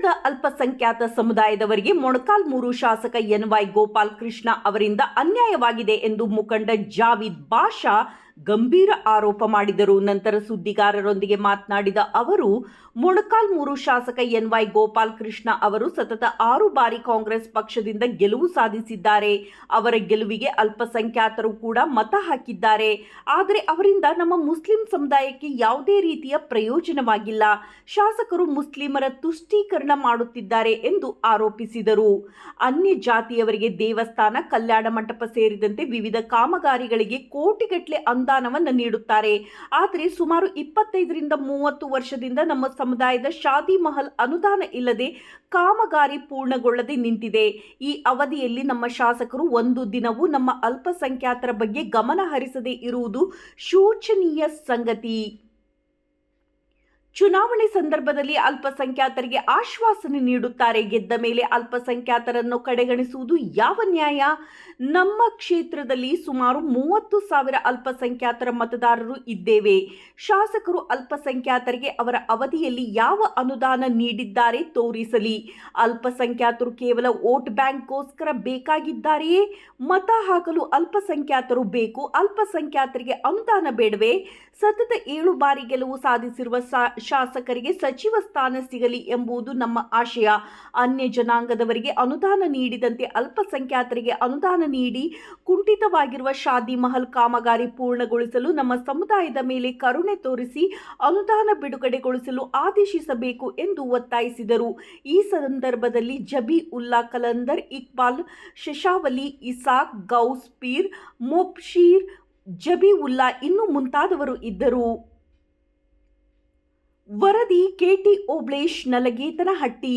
ಪಟ್ಟಣದ ಅಲ್ಪಸಂಖ್ಯಾತ ಸಮುದಾಯದವರಿಗೆ ಮೊಣಕಾಲ್ಮೂರು ಶಾಸಕ ಎನ್ ವೈ ಗೋಪಾಲ್ ಕೃಷ್ಣ ಅವರಿಂದ ಅನ್ಯಾಯವಾಗಿದೆ ಎಂದು ಮುಖಂಡ ಜಾವಿದ್ ಬಾಷಾ ಗಂಭೀರ ಆರೋಪ ಮಾಡಿದರು. ನಂತರ ಸುದ್ದಿಗಾರರೊಂದಿಗೆ ಮಾತನಾಡಿದ ಅವರು ಮೊಣಕಾಲ್ಮೂರು ಶಾಸಕ ಎನ್ವೈ ಗೋಪಾಲ್ ಕೃಷ್ಣ ಅವರು ಸತತ ಆರು ಬಾರಿ ಕಾಂಗ್ರೆಸ್ ಪಕ್ಷದಿಂದ ಗೆಲುವು ಸಾಧಿಸಿದ್ದಾರೆ. ಅವರ ಗೆಲುವಿಗೆ ಅಲ್ಪಸಂಖ್ಯಾತರು ಕೂಡ ಮತ ಹಾಕಿದ್ದಾರೆ. ಆದರೆ ಅವರಿಂದ ನಮ್ಮ ಮುಸ್ಲಿಂ ಸಮುದಾಯಕ್ಕೆ ಯಾವುದೇ ರೀತಿಯ ಪ್ರಯೋಜನವಾಗಿಲ್ಲ. ಶಾಸಕರು ಮುಸ್ಲಿಮರ ತುಷ್ಟೀಕರಣ ಮಾಡುತ್ತಿದ್ದಾರೆ ಎಂದು ಆರೋಪಿಸಿದರು. ಅನ್ಯ ಜಾತಿಯವರಿಗೆ ದೇವಸ್ಥಾನ, ಕಲ್ಯಾಣ ಮಂಟಪ ಸೇರಿದಂತೆ ವಿವಿಧ ಕಾಮಗಾರಿಗಳಿಗೆ ಕೋಟಿಗಟ್ಟಲೆ ಅನುದಾನವನ್ನು ನೀಡುತ್ತಾರೆ. ಆದರೆ ಸುಮಾರು ಇಪ್ಪತ್ತೈದರಿಂದ ಮೂವತ್ತು ವರ್ಷದಿಂದ ನಮ್ಮ ಸಮುದಾಯದ ಶಾದಿ ಮಹಲ್ ಅನುದಾನ ಇಲ್ಲದೆ ಕಾಮಗಾರಿ ಪೂರ್ಣಗೊಳ್ಳದೆ ನಿಂತಿದೆ. ಈ ಅವಧಿಯಲ್ಲಿ ನಮ್ಮ ಶಾಸಕರು ಒಂದು ದಿನವೂ ನಮ್ಮ ಅಲ್ಪಸಂಖ್ಯಾತರ ಬಗ್ಗೆ ಗಮನ ಹರಿಸದೇ ಇರುವುದು ಶೋಚನೀಯ ಸಂಗತಿ. ಚುನಾವಣೆ ಸಂದರ್ಭದಲ್ಲಿ ಅಲ್ಪಸಂಖ್ಯಾತರಿಗೆ ಆಶ್ವಾಸನೆ ನೀಡುತ್ತಾರೆ. ಗೆದ್ದ ಮೇಲೆ ಅಲ್ಪಸಂಖ್ಯಾತರನ್ನು ಕಡೆಗಣಿಸುವುದು ಯಾವ ನ್ಯಾಯ? ನಮ್ಮ ಕ್ಷೇತ್ರದಲ್ಲಿ ಸುಮಾರು ಮೂವತ್ತು ಸಾವಿರ ಅಲ್ಪಸಂಖ್ಯಾತರ ಮತದಾರರು ಇದ್ದೇವೆ. ಶಾಸಕರು ಅಲ್ಪಸಂಖ್ಯಾತರಿಗೆ ಅವರ ಅವಧಿಯಲ್ಲಿ ಯಾವ ಅನುದಾನ ನೀಡಿದ್ದಾರೆ ತೋರಿಸಲಿ. ಅಲ್ಪಸಂಖ್ಯಾತರು ಕೇವಲ ವೋಟ್ ಬ್ಯಾಂಕ್ಗೋಸ್ಕರ ಬೇಕಾಗಿದ್ದಾರೆಯೇ? ಮತ ಹಾಕಲು ಅಲ್ಪಸಂಖ್ಯಾತರು ಬೇಕು. ಅಲ್ಪಸಂಖ್ಯಾತರಿಗೆ ಅನುದಾನ ಬೇಡವೇ? ಸತತ ಏಳು ಬಾರಿ ಗೆಲುವು ಸಾಧಿಸಿರುವ ಶಾಸಕರಿಗೆ ಸಚಿವ ಸ್ಥಾನ ಸಿಗಲಿ ಎಂಬುದು ನಮ್ಮ ಆಶಯ. ಅನ್ಯ ಜನಾಂಗದವರಿಗೆ ಅನುದಾನ ನೀಡಿದಂತೆ ಅಲ್ಪಸಂಖ್ಯಾತರಿಗೆ ಅನುದಾನ ನೀಡಿ ಕುಂಠಿತವಾಗಿರುವ ಶಾದಿ ಮಹಲ್ ಕಾಮಗಾರಿ ಪೂರ್ಣಗೊಳಿಸಲು ನಮ್ಮ ಸಮುದಾಯದ ಮೇಲೆ ಕರುಣೆ ತೋರಿಸಿ ಅನುದಾನ ಬಿಡುಗಡೆಗೊಳಿಸಲು ಆದೇಶಿಸಬೇಕು ಎಂದು ಒತ್ತಾಯಿಸಿದರು. ಈ ಸಂದರ್ಭದಲ್ಲಿ ಜಬಿ ಉಲ್ಲಾ ಕಲಂದರ್, ಇಕ್ಬಾಲ್, ಶಶಾವಲಿ, ಇಸಾಕ್, ಗೌಸ್ ಪೀರ್, ಮೊಬ್ಶೀರ್, ಜಬಿ ಉಲ್ಲಾ ಇನ್ನೂ ಮುಂತಾದವರು ಇದ್ದರು. ವರದಿ ಕೆಟಿ ಓಬ್ಳೇಶ್ ನಲಗೇತನಹಟ್ಟಿ